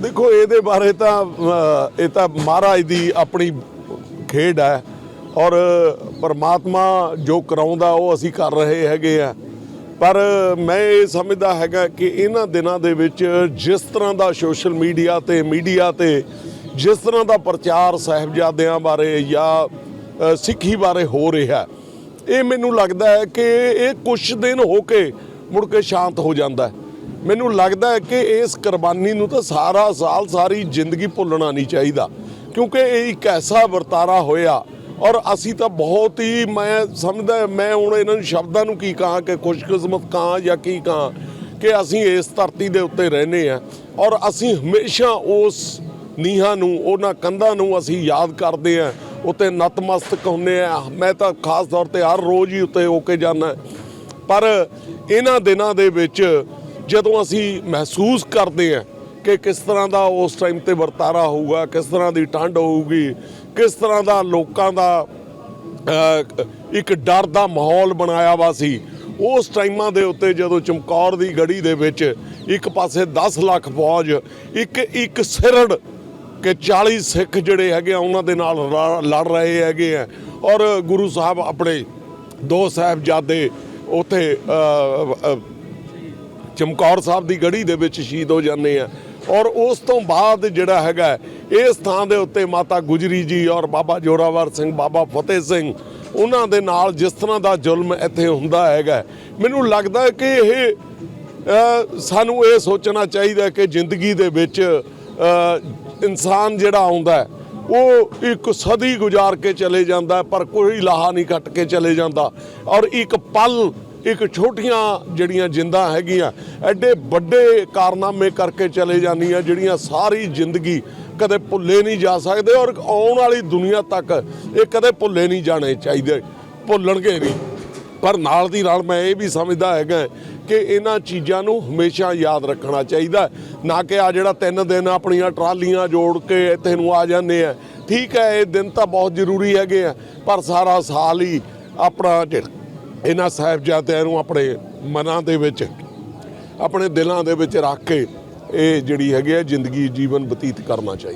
ਦੇਖੋ, ਇਹਦੇ ਬਾਰੇ ਤਾਂ ਇਹ ਤਾਂ ਮਹਾਰਾਜ ਦੀ ਆਪਣੀ ਖੇਡ ਹੈ ਔਰ ਪਰਮਾਤਮਾ ਜੋ ਕਰਾਉਂਦਾ, ਉਹ ਅਸੀਂ ਕਰ ਰਹੇ ਹੈਗੇ ਆ। ਪਰ ਮੈਂ ਇਹ ਸਮਝਦਾ ਹੈਗਾ ਕਿ ਇਹਨਾਂ ਦਿਨਾਂ ਦੇ ਵਿੱਚ ਜਿਸ ਤਰ੍ਹਾਂ ਦਾ ਸੋਸ਼ਲ ਮੀਡੀਆ ਤੇ ਮੀਡੀਆ ਤੇ ਜਿਸ ਤਰ੍ਹਾਂ ਦਾ ਪ੍ਰਚਾਰ ਸਾਹਿਬਜ਼ਾਦਿਆਂ ਬਾਰੇ ਜਾਂ ਸਿੱਖੀ ਬਾਰੇ ਹੋ ਰਿਹਾ, ਇਹ ਮੈਨੂੰ ਲੱਗਦਾ ਹੈ ਕਿ ਇਹ ਕੁਝ ਦਿਨ ਹੋ ਕੇ ਮੁੜ ਕੇ ਸ਼ਾਂਤ ਹੋ ਜਾਂਦਾ ਹੈ। ਮੈਨੂੰ ਲੱਗਦਾ ਹੈ ਕਿ ਇਸ ਕੁਰਬਾਨੀ ਨੂੰ ਤਾਂ ਸਾਰਾ ਸਾਲ ਸਾਰੀ ਜ਼ਿੰਦਗੀ ਭੁੱਲਣਾ ਨਹੀਂ ਚਾਹੀਦਾ, ਕਿਉਂਕਿ ਇਹ ਇੱਕ ਐਸਾ ਵਰਤਾਰਾ ਹੋਇਆ ਔਰ ਅਸੀਂ ਤਾਂ ਬਹੁਤ ਹੀ, ਮੈਂ ਸਮਝਦਾ ਮੈਂ ਹੁਣ ਇਹਨਾਂ ਨੂੰ ਸ਼ਬਦਾਂ ਨੂੰ ਕੀ ਕਹਾਂ ਕਿ ਖੁਸ਼ਕਿਸਮਤ ਕਹਾਂ ਜਾਂ ਕੀ ਕਹਾਂ ਕਿ ਅਸੀਂ ਇਸ ਧਰਤੀ ਦੇ ਉੱਤੇ ਰਹਿੰਦੇ ਆ ਔਰ ਅਸੀਂ ਹਮੇਸ਼ਾ ਉਸ ਨੀਹਾਂ ਨੂੰ, ਉਹਨਾਂ ਕੰਧਾਂ ਨੂੰ ਅਸੀਂ ਯਾਦ ਕਰਦੇ ਆ ਉੱਤੇ ਨਤਮਸਤਕ ਹੁੰਨੇ ਆ ਮੈਂ ਤਾਂ ਖਾਸ ਤੌਰ ਤੇ ਹਰ ਰੋਜ਼ ਹੀ ਉੱਤੇ ਹੋ ਕੇ ਜਾਂਦਾ। ਪਰ ਇਹਨਾਂ ਦਿਨਾਂ ਦੇ ਵਿੱਚ ਜਦੋਂ ਅਸੀਂ ਮਹਿਸੂਸ ਕਰਦੇ ਹਾਂ ਕਿ ਕਿਸ ਤਰ੍ਹਾਂ ਦਾ ਉਸ ਟਾਈਮ ਤੇ ਵਰਤਾਰਾ ਹੋਊਗਾ, ਕਿਸ ਤਰ੍ਹਾਂ ਦੀ ਠੰਡ ਹੋਊਗੀ, ਕਿਸ ਤਰ੍ਹਾਂ ਦਾ ਲੋਕਾਂ ਦਾ ਇੱਕ ਡਰ ਦਾ ਮਾਹੌਲ ਬਣਾਇਆ ਵਾ ਸੀ, ਉਸ ਟਾਈਮਾਂ ਦੇ ਉੱਤੇ ਜਦੋਂ ਚਮਕੌਰ ਦੀ ਗੜੀ ਦੇ ਵਿੱਚ ਇੱਕ ਪਾਸੇ 10 ਲੱਖ ਫੌਜ, ਇੱਕ ਇੱਕ ਸਿਰੜ ਕਿ 40 ਸਿੱਖ ਜਿਹੜੇ ਹੈਗੇ ਆ, ਉਹਨਾਂ ਦੇ ਨਾਲ ਰ- ਲੜ ਰਹੇ ਹੈਗੇ ਆ ਔਰ ਗੁਰੂ ਸਾਹਿਬ ਆਪਣੇ ਦੋ ਸਾਹਿਬਜ਼ਾਦੇ ਉੱਥੇ ਚਮਕੌਰ ਸਾਹਿਬ ਦੀ ਗੜੀ ਦੇ ਵਿੱਚ ਸ਼ਹੀਦ ਹੋ ਜਾਂਦੇ ਆ। ਔਰ ਉਸ ਤੋਂ ਬਾਅਦ ਜਿਹੜਾ ਹੈਗਾ, ਇਸ ਥਾਂ ਦੇ ਉੱਤੇ ਮਾਤਾ ਗੁਜਰੀ ਜੀ ਔਰ ਬਾਬਾ ਜੋਰਾਵਰ ਸਿੰਘ, ਬਾਬਾ ਫਤਿਹ ਸਿੰਘ, ਉਹਨਾਂ ਦੇ ਨਾਲ ਜਿਸ ਤਰ੍ਹਾਂ ਦਾ ਜ਼ੁਲਮ ਇੱਥੇ ਹੁੰਦਾ ਹੈਗਾ, ਮੈਨੂੰ ਲੱਗਦਾ ਕਿ ਇਹ ਸਾਨੂੰ ਇਹ ਸੋਚਣਾ ਚਾਹੀਦਾ ਕਿ ਜ਼ਿੰਦਗੀ ਦੇ ਵਿੱਚ ਇਨਸਾਨ ਜਿਹੜਾ ਆਉਂਦਾ ਉਹ ਇੱਕ ਸਦੀ ਗੁਜ਼ਾਰ ਕੇ ਚਲੇ ਜਾਂਦਾ ਪਰ ਕੋਈ ਲਾਹਾ ਨਹੀਂ ਕੱਟ ਕੇ ਚਲੇ ਜਾਂਦਾ। ਔਰ ਇੱਕ ਪਲ ਇੱਕ ਛੋਟੀਆਂ ਜਿਹੜੀਆਂ ਜਿੰਦਾਂ ਹੈਗੀਆਂ, ਐਡੇ ਵੱਡੇ ਕਾਰਨਾਮੇ ਕਰਕੇ ਚਲੇ ਜਾਂਦੀਆਂ, ਜਿਹੜੀਆਂ ਸਾਰੀ ਜ਼ਿੰਦਗੀ ਕਦੇ ਭੁੱਲੇ ਨਹੀਂ ਜਾ ਸਕਦੇ ਔਰ ਆਉਣ ਵਾਲੀ ਦੁਨੀਆ ਤੱਕ ਇਹ ਕਦੇ ਭੁੱਲੇ ਨਹੀਂ ਜਾਣੇ ਚਾਹੀਦੇ, ਭੁੱਲਣਗੇ ਨਹੀਂ ਪਰ ਨਾਲ ਦੀ ਨਾਲ ਮੈਂ ਇਹ ਵੀ ਸਮਝਦਾ ਹੈਗਾ ਕਿ ਇਹਨਾਂ ਚੀਜ਼ਾਂ ਨੂੰ ਹਮੇਸ਼ਾ ਯਾਦ ਰੱਖਣਾ ਚਾਹੀਦਾ। ਨਾ ਕਿ ਆ ਜਿਹੜਾ ਤਿੰਨ ਦਿਨ ਆਪਣੀਆਂ ਟਰਾਲੀਆਂ ਜੋੜ ਕੇ ਇੱਥੇ ਨੂੰ ਆ ਜਾਂਦੇ ਆ। ਠੀਕ ਹੈ, ਇਹ ਦਿਨ ਤਾਂ ਬਹੁਤ ਜ਼ਰੂਰੀ ਹੈਗੇ ਆ, ਪਰ ਸਾਰਾ ਸਾਲ ਹੀ ਆਪਣਾ ਇਹਨਾਂ ਸਾਹਿਬਜ਼ਾਦਿਆਂ ਨੂੰ ਆਪਣੇ ਮਨਾਂ ਦੇ ਵਿੱਚ, ਆਪਣੇ ਦਿਲਾਂ ਦੇ ਵਿੱਚ ਰੱਖ ਕੇ ਇਹ ਜਿਹੜੀ ਹੈਗੀ ਹੈ ਜ਼ਿੰਦਗੀ ਜੀਵਨ ਬਤੀਤ ਕਰਨਾ ਚਾਹੀਦਾ।